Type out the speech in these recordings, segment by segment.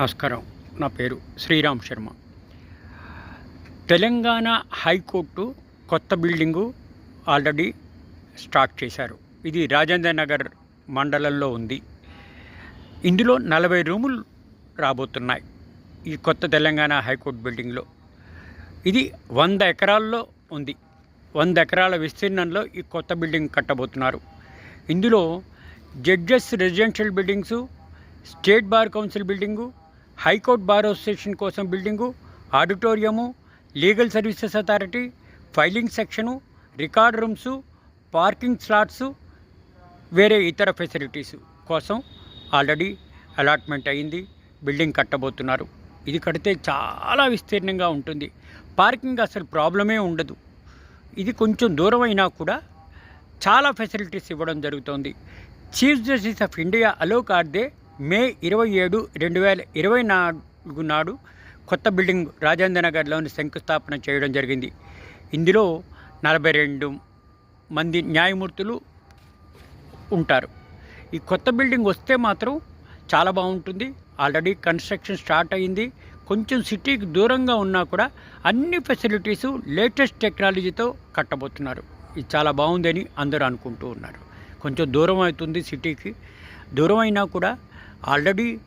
నమస్కారం. నా పేరు శ్రీరామ్ శర్మ. తెలంగాణ హైకోర్టు కొత్త బిల్డింగు ఆల్రెడీ స్టార్ట్ చేశారు. ఇది రాజేంద్ర నగర్ మండలంలో ఉంది. ఇందులో నలభై రూములు రాబోతున్నాయి ఈ కొత్త తెలంగాణ హైకోర్టు బిల్డింగ్లో. ఇది వంద ఎకరాల్లో ఉంది. వంద ఎకరాల విస్తీర్ణంలో ఈ కొత్త బిల్డింగ్ కట్టబోతున్నారు. ఇందులో judges residential buildings state bar council building high court bar association కోసం building auditorium legal services authority filing section record rooms parking slots వేరే ఇతర ఫెసిలిటీస్ కోసం ఆల్రెడీ అలాట్మెంట్ అయింది. బిల్డింగ్ కట్టబోతున్నారు. ఇది కడితే చాలా విస్తీర్ణంగా ఉంటుంది. పార్కింగ్ అసలు ప్రాబ్లమే ఉండదు. ఇది కొంచెం దూరం అయినా కూడా చాలా ఫెసిలిటీస్ ఇవ్వడం జరుగుతోంది. Chief justice of India Alok Aradhe May ఇరవై ఏడు రెండు వేల ఇరవై నాలుగు నాడు కొత్త బిల్డింగ్ రాజేంద్ర నగర్లోని శంకుస్థాపన చేయడం జరిగింది. ఇందులో నలభై రెండు మంది న్యాయమూర్తులు ఉంటారు. ఈ కొత్త బిల్డింగ్ వస్తే మాత్రం చాలా బాగుంటుంది. ఆల్రెడీ కన్స్ట్రక్షన్ స్టార్ట్ అయింది. కొంచెం సిటీకి దూరంగా ఉన్నా కూడా అన్ని ఫెసిలిటీసు లేటెస్ట్ టెక్నాలజీతో కట్టబోతున్నారు. ఇది చాలా బాగుందని అందరూ అనుకుంటూ ఉన్నారు. కొంచెం దూరం అవుతుంది సిటీకి. దూరం అయినా కూడా ఆల్రెడీ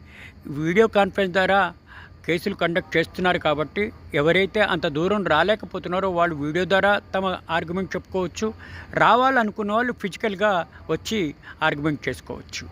వీడియో కాన్ఫరెన్స్ ద్వారా కేసులు కండక్ట్ చేస్తున్నారు కాబట్టి ఎవరైతే అంత దూరం రాలేకపోతున్నారో వాళ్ళు వీడియో ద్వారా తమ ఆర్గ్యుమెంట్ చెప్పుకోవచ్చు. రావాలనుకున్న వాళ్ళు ఫిజికల్గా వచ్చి ఆర్గ్యుమెంట్ చేసుకోవచ్చు.